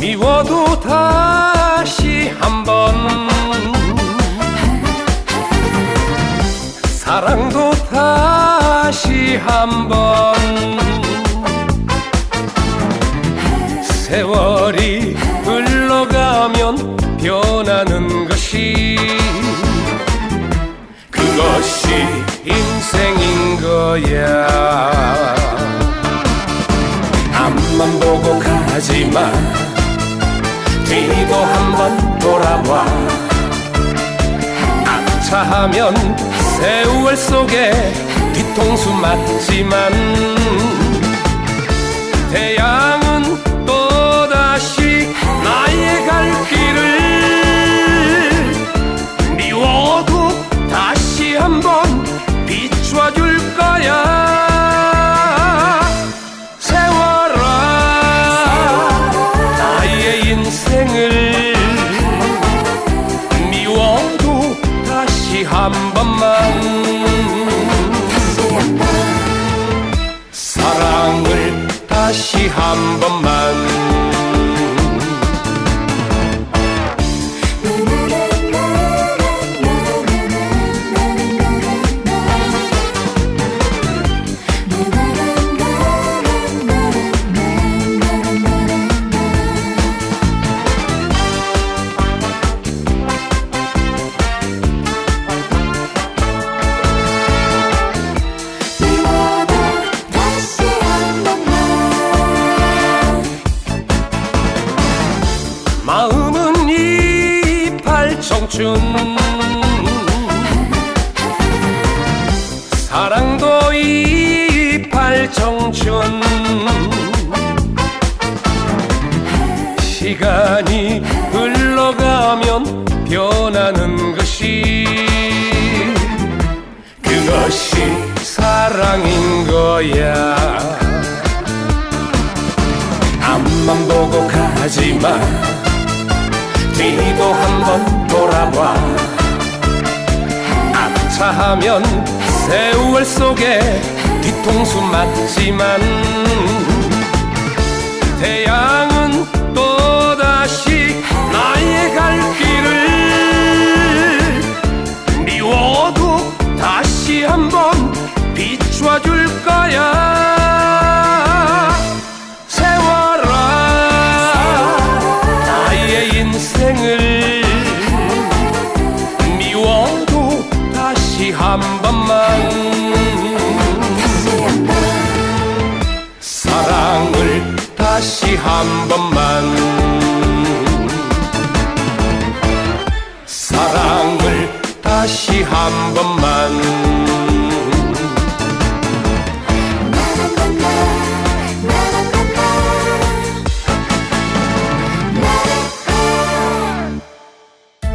미워도 다시 한번. 사랑도 다시 한번. 세월이 흘러가면 변하는 것이 그것이 인생인 거야. 앞만 보고 가지 마 뒤도 한번 돌아봐. 아차하면 세월 속에 뒤통수 맞지만 다시 한 번만. 사랑을 다시 한 번만 마음은 이팔 청춘. 사랑도 이팔 청춘. 시간이 흘러가면 변하는 것이 그것이 사랑인 거야. 앞만 보고 가지 마 뒤도 한번 돌아봐. 아차하면 세월 속에 뒤통수 맞지만 태양은 또다시 나의 갈 길을 미워도 다시 한번 비춰줄 거야 다시 한 번만. 사랑을 다시 한 번만. 사랑을 다시 한 번만